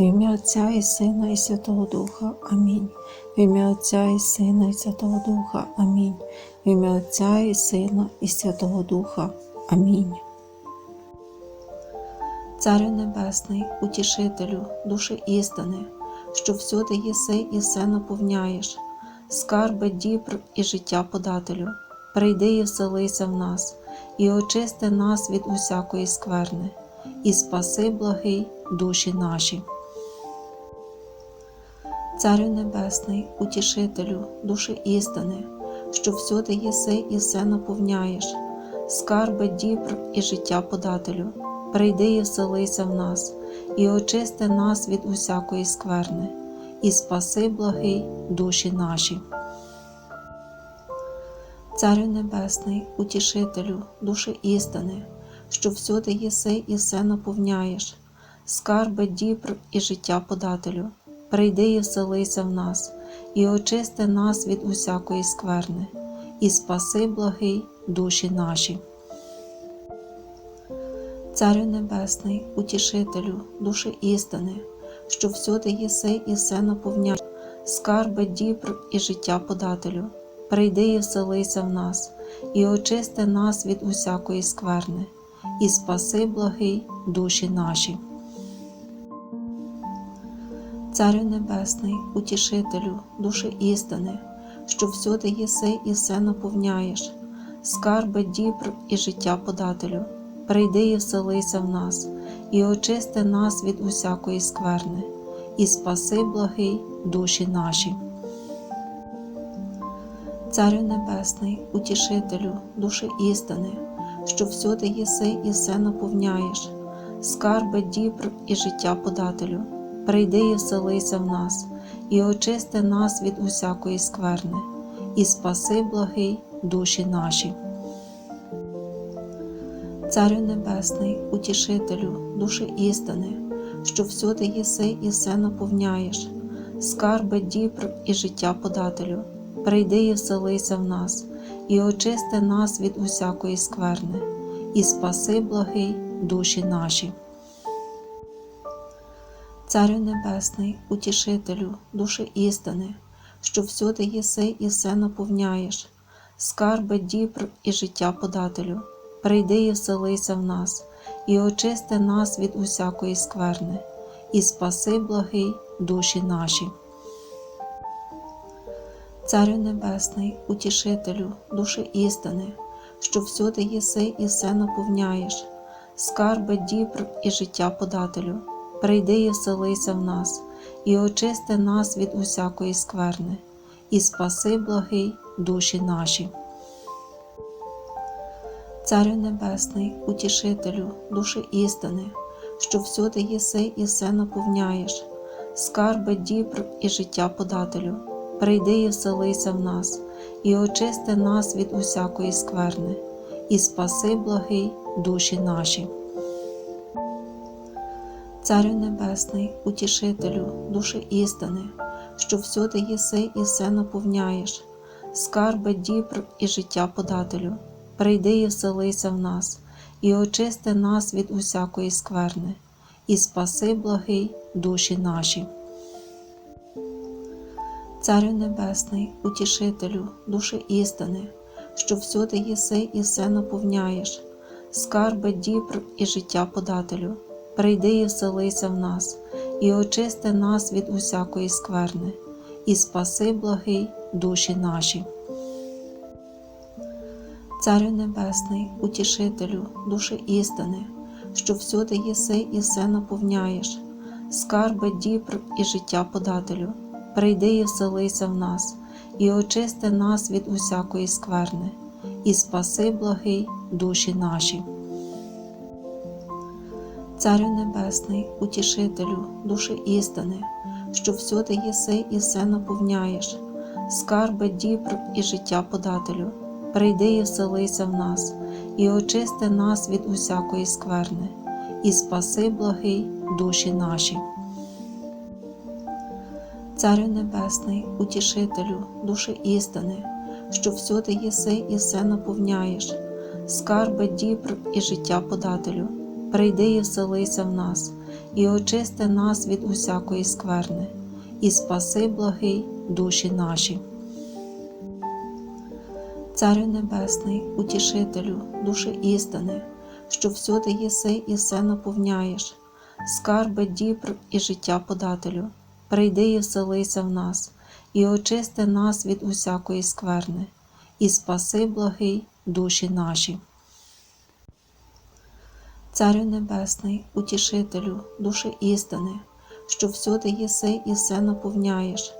В ім'я Отця і Сина, і Святого Духа. Амінь. В ім'я Отця і Сина, і Святого Духа. Амінь. В ім'я Отця і Сина, і Святого Духа. Амінь. Царю Небесний, утішителю, душі істини, що всюди єси і все наповняєш, скарби дібр і життя подателю, прийди і вселися в нас, і очисти нас від усякої скверни, і спаси благий душі наші. Царю Небесний, утішителю, душі істини, що всюди єси і все наповняєш, скарби дібр і життя подателю, прийди і вселися в нас, і очисти нас від усякої скверни, і спаси благий душі наші. Царю Небесний, утішителю, душі істини, що всюди єси і все наповняєш, скарби дібр і життя подателю, прийди і вселися в нас, і очисти нас від усякої скверни, і спаси благий душі наші. Царю Небесний, утішителю, душі істини, що всюди єси і все наповняєш, скарби дібр і життя подателю, прийди і вселися в нас, і очисти нас від усякої скверни, і спаси благий душі наші. Царю Небесний, утішителю, душі істини, що всюди єси і все наповняєш, скарби дібр і життя подателю, прийди і вселися в нас, і очисти нас від усякої скверни, і спаси благий душі наші. Царю Небесний, утішителю, душі істини, що всюди єси і все наповняєш, скарби дібр і життя подателю, прийди і вселися в нас, і очисти нас від усякої скверни, і спаси благий душі наші. Царю Небесний, утішителю, душі істини, що всюди єси і все наповняєш, скарби дібр і життя подателю, прийди і вселися в нас, і очисти нас від усякої скверни, і спаси благий душі наші. Царю Небесний, утішителю, душі істини, що всюди єси і все наповняєш, скарби дібр і життя подателю, прийди і вселися в нас, і очисти нас від усякої скверни, і спаси благий душі наші. Царю Небесний, утішителю, душі істини, що всюди єси і все наповняєш, скарби дібр і життя подателю, прийди і вселися в нас, і очисти нас від усякої скверни, і спаси благий душі наші. Царю Небесний, утішителю, душі істини, що всюди єси і все наповняєш, скарби дібр і життя подателю, прийди і вселися в нас, і очисти нас від усякої скверни, і спаси благий душі наші. Царю Небесний, утішителю, душі істини, що всюди єси і все наповняєш, скарби дібр і життя подателю, прийди і вселися в нас, і очисти нас від усякої скверни, і спаси благий душі наші. Царю Небесний, утішителю, душі істини, що всюди єси і все наповняєш, скарби дібр і життя подателю, прийди і вселися в нас, і очисти нас від усякої скверни, і спаси благий душі наші. Царю Небесний, утішителю, душі істини, що всюди єси і все наповняєш, скарби дібр і життя подателю, прийди і вселися в нас, і очисти нас від усякої скверни, і спаси благий душі наші. Царю Небесний, утішителю, душі істини, що всюди єси і все наповняєш, скарби дібр і життя подателю, прийди і вселися в нас, і очисти нас від усякої скверни, і спаси благий душі наші. Царю Небесний, утішителю, душі істини, що всюди єси і все наповняєш, скарби дібр і життя подателю, прийди і вселися в нас, і очисти нас від усякої скверни, і спаси благий душі наші. Царю Небесний, утішителю, душі істини, що всюди єси і все наповняєш, скарби дібр і життя подателю, прийди і вселися в нас, і очисти нас від усякої скверни, і спаси благий душі наші. Царю Небесний, утішителю, душі істини, що всюди єси і все наповняєш,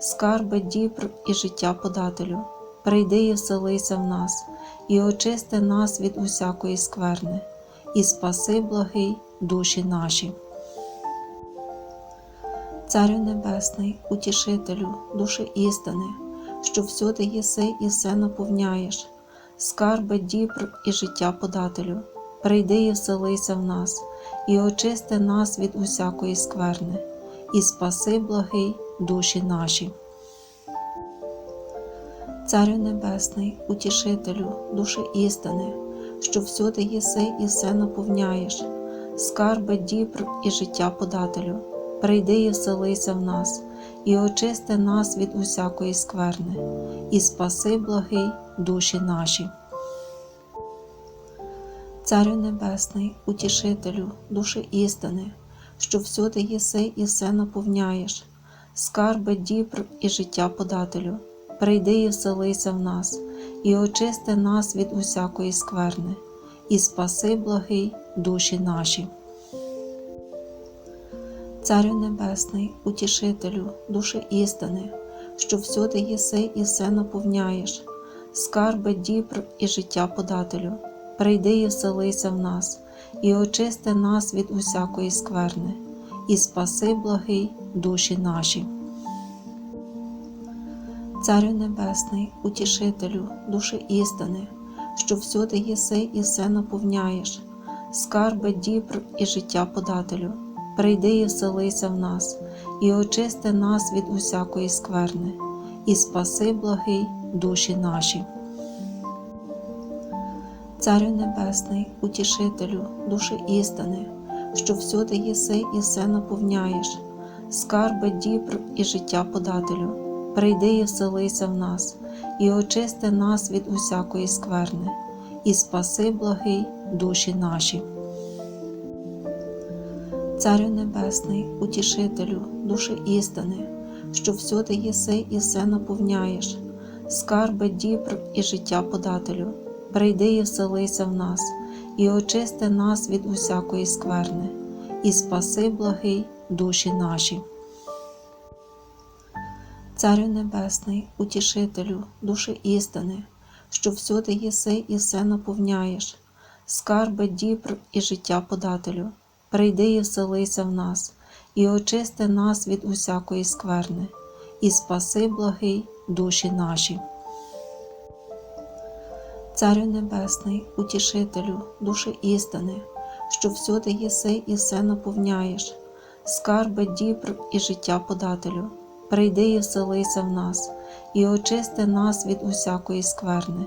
скарби дібр і життя подателю, прийди і вселися в нас, і очисти нас від усякої скверни, і спаси благий душі наші. Царю Небесний, утішителю, душі істини, що всюди єси і все наповняєш, скарби дібр і життя подателю, прийди і вселися в нас, і очисти нас від усякої скверни, і спаси благий душі наші. Царю Небесний, утішителю, душі істини, що всюди єси і все наповняєш, скарби дібр і життя подателю, прийди і вселися в нас, і очисти нас від усякої скверни, і спаси благий душі наші. Царю Небесний, утішителю, душі істини, що всюди єси і все наповняєш, скарби дібр і життя подателю, прийди і вселися в нас, і очисти нас від усякої скверни, і спаси благий душі наші. Царю Небесний, утішителю, душі істини, що всюди єси і все наповняєш, скарби дібр і життя подателю, прийди і вселися в нас, і очисти нас від усякої скверни, і спаси благий душі наші. Царю Небесний, утішителю, душі істини, що всюди єси і все наповняєш, скарби дібр і життя подателю, прийди і вселися в нас, і очисти нас від усякої скверни, і спаси благий душі наші. Царю Небесний, утішителю, душі істини, що всюди єси і все наповняєш, скарби дібр і життя подателю, прийди і вселися в нас, і очисти нас від усякої скверни, і спаси благий душі наші. Царю Небесний, утішителю, душі істини, що всюди єси і все наповняєш, скарби дібр і життя подателю, прийди і вселися в нас, і очисти нас від усякої скверни, і спаси благий душі наші. Царю Небесний, утішителю, душі істини, що всюди єси і все наповняєш, скарби дібр і життя подателю, прийди і вселися в нас, і очисти нас від усякої скверни, і спаси благий душі наші. Царю Небесний, утішителю, душі істини, що всюди єси і все наповняєш, скарби дібр і життя подателю, прийди і вселися в нас, і очисти нас від усякої скверни,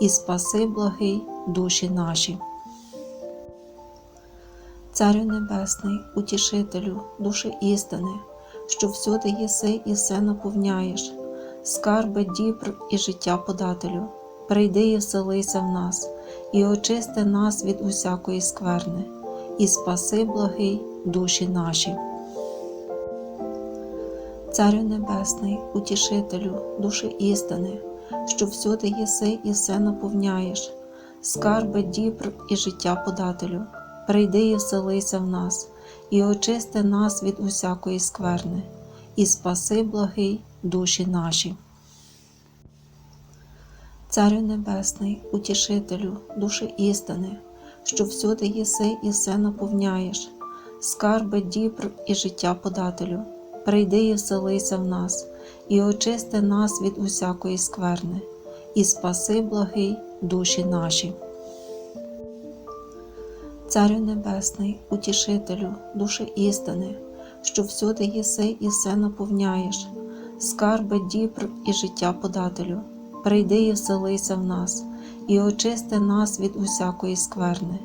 і спаси благий душі наші. Царю Небесний, утішителю, душі істини, що всюди єси і все наповняєш, скарби дібр і життя подателю, прийди і вселися в нас, і очисти нас від усякої скверни, і спаси благий душі наші. Царю Небесний, утішителю, душі істини, що всюди єси і все наповняєш, скарби дібр і життя подателю, прийди і вселися в нас, і очисти нас від усякої скверни, і спаси благий душі наші. Царю Небесний, утішителю, душі істини, що всюди єси і все наповняєш, скарби дібр і життя подателю, прийди і вселися в нас, і очисти нас від усякої скверни, і спаси благий душі наші. Царю Небесний, утішителю, душі істини, що всюди єси і все наповняєш, скарби дібр і життя подателю, прийди і вселися в нас, і очисти нас від усякої скверни,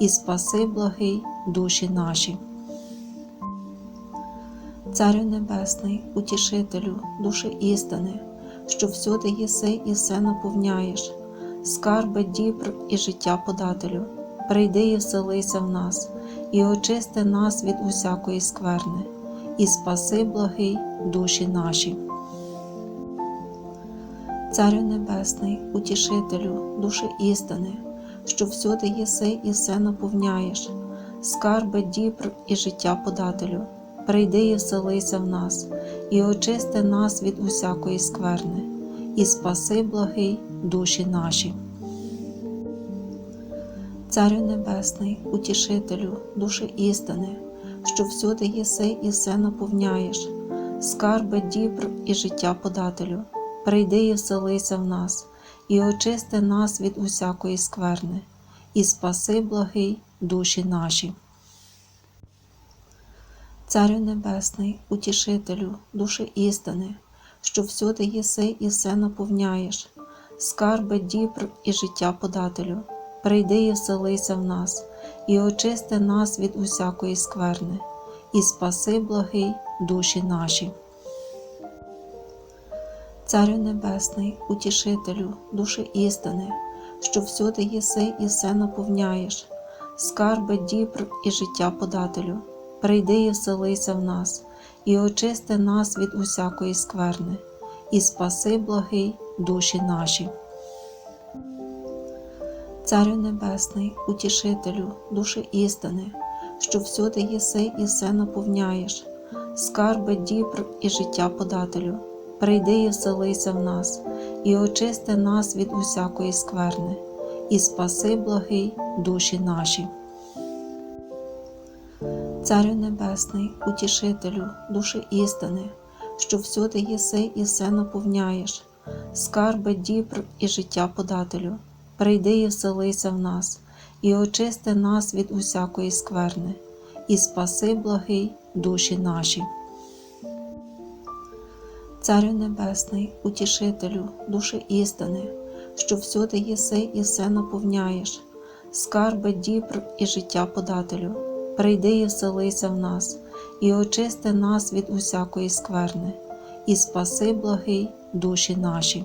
і спаси благий душі наші. Царю Небесний, утішителю, душі істини, що всюди єси і все наповняєш, скарби дібр і життя подателю, прийди і вселися в нас, і очисти нас від усякої скверни, і спаси благий душі наші. Царю Небесний, утішителю, душі істини, що всюди єси і все наповняєш, скарби дібр і життя подателю, прийди і вселися в нас, і очисти нас від усякої скверни, і спаси благий душі наші. Царю Небесний, утішителю, душі істини, що всюди єси і все наповняєш, скарби дібр і життя подателю, прийди і вселися в нас, і очисти нас від усякої скверни, і спаси благий душі наші. Царю Небесний, утішителю, душі істини, що всюди єси і все наповняєш, скарби дібр і життя подателю, прийди і вселися в нас, і очисти нас від усякої скверни, і спаси благий душі наші. Царю Небесний, утішителю, душі істини, що всюди єси і все наповняєш, скарби дібр і життя подателю, прийди і вселися в нас, і очисти нас від усякої скверни, і спаси благий душі наші. Царю Небесний, утішителю, душі істини, що всюди єси і все наповняєш, скарби дібр і життя подателю, прийди і вселися в нас, і очисти нас від усякої скверни, і спаси благий душі наші. Царю Небесний, утішителю, душі істини, що всюди єси і все наповняєш, скарби дібр і життя подателю, прийди і вселися в нас, і очисти нас від усякої скверни, і спаси благий душі наші. Царю Небесний, утішителю, душі істини, що всюди єси і все наповняєш, скарби дібр і життя подателю, прийди і вселися в нас, і очисти нас від усякої скверни, і спаси благий душі наші.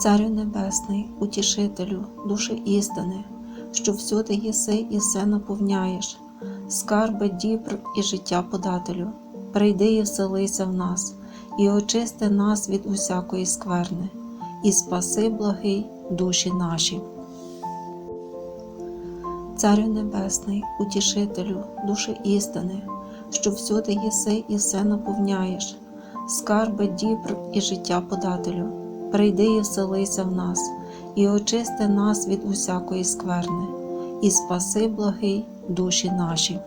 Царю Небесний, утішителю, душі істини, що всюди єси і все наповняєш, скарби дібр і життя подателю, прийди і вселися в нас, і очисти нас від усякої скверни, і спаси благий душі наші. Царю Небесний, утішителю, душі істини, що всюди єси і все наповняєш, скарби дібр і життя подателю, прийди і вселися в нас, і очисти нас від усякої скверни, і спаси благий душі наші.